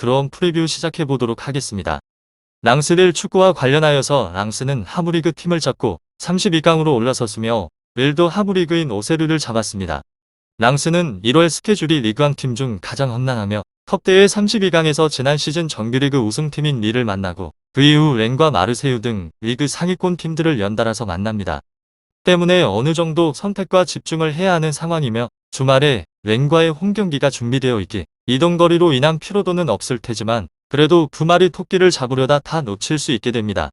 그럼 프리뷰 시작해 보도록 하겠습니다. 랑스릴 축구와 관련하여서 랑스는 하무리그 팀을 잡고 32강으로 올라섰으며 릴도 하무리그인 오세르를 잡았습니다. 랑스는 1월 스케줄이 리그왕 팀 중 가장 험난하며 컵대회 32강에서 지난 시즌 정규리그 우승팀인 리를 만나고 그 이후 렌과 마르세유 등 리그 상위권 팀들을 연달아서 만납니다. 때문에 어느 정도 선택과 집중을 해야 하는 상황이며 주말에 렌과의 홈 경기가 준비되어 있기 이동거리로 인한 피로도는 없을 테지만 그래도 두 마리 토끼를 잡으려다 다 놓칠 수 있게 됩니다.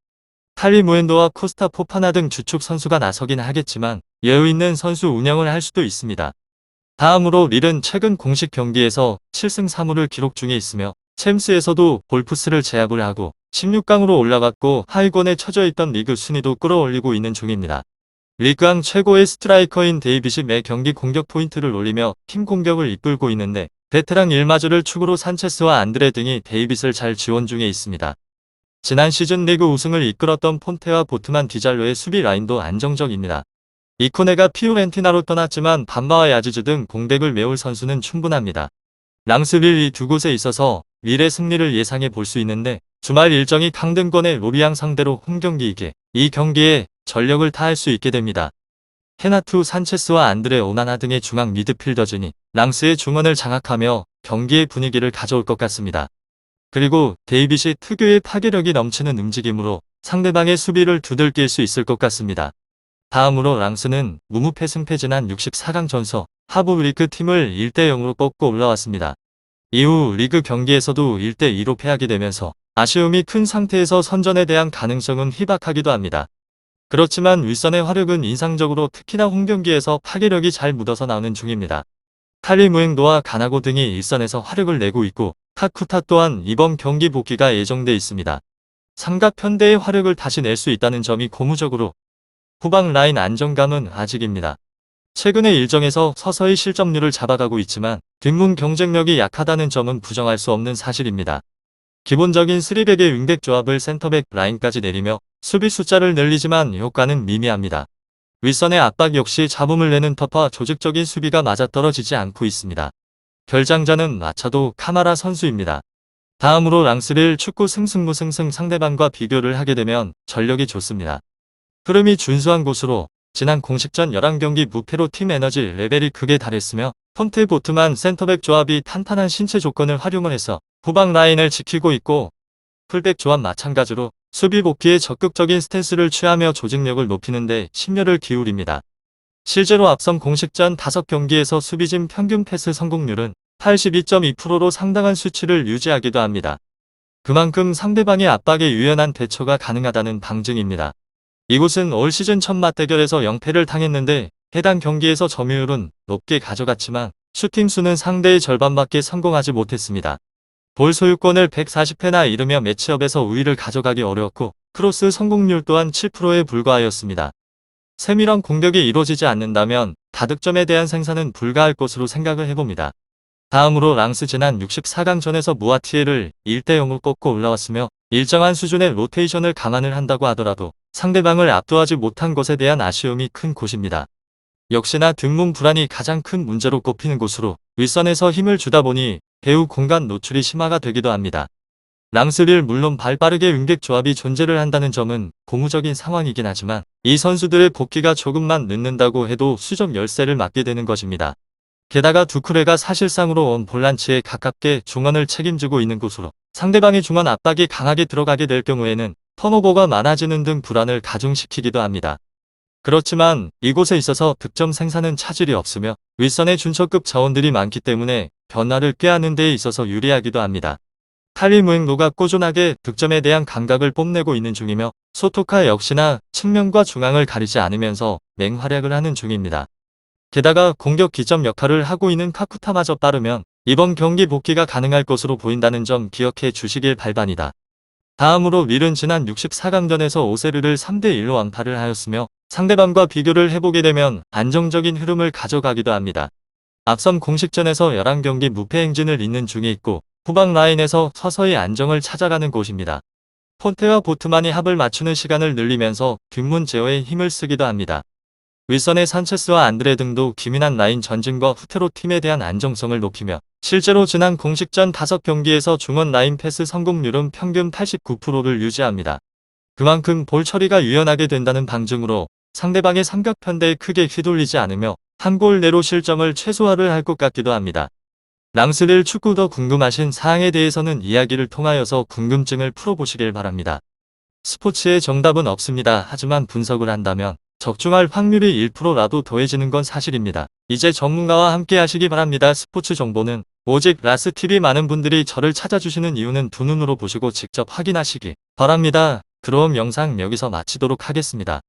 탈리 무엔도와 코스타 포파나 등 주축 선수가 나서긴 하겠지만 여유 있는 선수 운영을 할 수도 있습니다. 다음으로 릴은 최근 공식 경기에서 7승 3무를 기록 중에 있으며 챔스에서도 볼프스를 제압을 하고 16강으로 올라갔고 하위권에 처져 있던 리그 순위도 끌어올리고 있는 중입니다. 리그왕 최고의 스트라이커인 데이빗이 매 경기 공격 포인트를 올리며 팀 공격을 이끌고 있는데 베테랑 일마저를 축으로 산체스와 안드레 등이 데이빗을 잘 지원 중에 있습니다. 지난 시즌 리그 우승을 이끌었던 폰테와 보트만 디잘로의 수비 라인도 안정적입니다. 이코네가 피오렌티나로 떠났지만 반마와 야지즈 등 공백을 메울 선수는 충분합니다. 랑스빌 이 두 곳에 있어서 릴의 승리를 예상해 볼 수 있는데 주말 일정이 강등권의 로리앙 상대로 홈 경기이기에 이 경기에 전력을 다할 수 있게 됩니다. 헤나투 산체스와 안드레 오나나 등의 중앙 미드필더진이 랑스의 중원을 장악하며 경기의 분위기를 가져올 것 같습니다. 그리고 데이빗이 특유의 파괴력이 넘치는 움직임으로 상대방의 수비를 두들길 수 있을 것 같습니다. 다음으로 랑스는 무무패 승패 지난 64강 전서 하부 리그 팀을 1대0으로 꺾고 올라왔습니다. 이후 리그 경기에서도 1대2로 패하게 되면서 아쉬움이 큰 상태에서 선전에 대한 가능성은 희박하기도 합니다. 그렇지만 윌선의 화력은 인상적으로 특히나 홈경기에서 파괴력이 잘 묻어서 나오는 중입니다. 칼리 무행도와 가나고 등이 일선에서 화력을 내고 있고 타쿠타 또한 이번 경기 복귀가 예정돼 있습니다. 삼각 편대의 화력을 다시 낼 수 있다는 점이 고무적으로 후방 라인 안정감은 아직입니다. 최근의 일정에서 서서히 실점률을 잡아가고 있지만 뒷문 경쟁력이 약하다는 점은 부정할 수 없는 사실입니다. 기본적인 3백의 윙백 조합을 센터백 라인까지 내리며 수비 숫자를 늘리지만 효과는 미미합니다. 윗선의 압박 역시 잡음을 내는 터파 조직적인 수비가 맞아떨어지지 않고 있습니다. 결장자는 마차도 카마라 선수입니다. 다음으로 랑스를 축구 승승무승승 상대방과 비교를 하게 되면 전력이 좋습니다. 흐름이 준수한 곳으로 지난 공식전 11경기 무패로 팀 에너지 레벨이 극에 달했으며 폰테 보트만 센터백 조합이 탄탄한 신체 조건을 활용을 해서 후방 라인을 지키고 있고 풀백 조합 마찬가지로 수비 복귀에 적극적인 스탠스를 취하며 조직력을 높이는 데 심려를 기울입니다. 실제로 앞선 공식전 5경기에서 수비진 평균 패스 성공률은 82.2%로 상당한 수치를 유지하기도 합니다. 그만큼 상대방의 압박에 유연한 대처가 가능하다는 방증입니다. 이곳은 올 시즌 첫 맞대결에서 0패를 당했는데 해당 경기에서 점유율은 높게 가져갔지만 슈팅 수는 상대의 절반밖에 성공하지 못했습니다. 볼 소유권을 140회나 이르며 매치업에서 우위를 가져가기 어려웠고 크로스 성공률 또한 7%에 불과하였습니다. 세밀한 공격이 이루어지지 않는다면 다득점에 대한 생산은 불가할 것으로 생각을 해봅니다. 다음으로 랑스 지난 64강전에서 무아티에를 1대0으로 꺾고 올라왔으며 일정한 수준의 로테이션을 감안을 한다고 하더라도 상대방을 압도하지 못한 것에 대한 아쉬움이 큰 곳입니다. 역시나 뒷문 불안이 가장 큰 문제로 꼽히는 곳으로 윗선에서 힘을 주다 보니 배우 공간 노출이 심화가 되기도 합니다. 랑스릴 물론 발빠르게 윙백 조합이 존재를 한다는 점은 고무적인 상황이긴 하지만 이 선수들의 복귀가 조금만 늦는다고 해도 수적 열세를 맞게 되는 것입니다. 게다가 두쿠레가 사실상으로 원 볼란치에 가깝게 중원을 책임지고 있는 곳으로 상대방의 중원 압박이 강하게 들어가게 될 경우에는 턴오버가 많아지는 등 불안을 가중시키기도 합니다. 그렇지만 이곳에 있어서 득점 생산은 차질이 없으며 윗선의 준처급 자원들이 많기 때문에 변화를 꾀하는 데 있어서 유리하기도 합니다. 탈리 무행노가 꾸준하게 득점에 대한 감각을 뽐내고 있는 중이며 소토카 역시나 측면과 중앙을 가리지 않으면서 맹활약을 하는 중입니다. 게다가 공격 기점 역할을 하고 있는 카쿠타마저 따르면 이번 경기 복귀가 가능할 것으로 보인다는 점 기억해 주시길 발반이다. 다음으로 윌은 지난 64강전에서 오세르를 3대1로 완파를 하였으며 상대방과 비교를 해보게 되면 안정적인 흐름을 가져가기도 합니다. 앞선 공식전에서 11경기 무패 행진을 잇는 중에 있고 후방 라인에서 서서히 안정을 찾아가는 곳입니다. 폰테와 보트만이 합을 맞추는 시간을 늘리면서 뒷문 제어에 힘을 쓰기도 합니다. 윌선의 산체스와 안드레 등도 기민한 라인 전진과 후테로 팀에 대한 안정성을 높이며 실제로 지난 공식전 5경기에서 중원 라인 패스 성공률은 평균 89%를 유지합니다. 그만큼 볼 처리가 유연하게 된다는 방증으로 상대방의 삼각 편대에 크게 휘둘리지 않으며 한 골 내로 실점을 최소화를 할 것 같기도 합니다. 랑스릴 축구 더 궁금하신 사항에 대해서는 이야기를 통하여서 궁금증을 풀어보시길 바랍니다. 스포츠의 정답은 없습니다. 하지만 분석을 한다면 적중할 확률이 1%라도 더해지는 건 사실입니다. 이제 전문가와 함께 하시기 바랍니다. 스포츠 정보는 오직 라스TV 많은 분들이 저를 찾아주시는 이유는 두 눈으로 보시고 직접 확인하시기 바랍니다. 그럼 영상 여기서 마치도록 하겠습니다.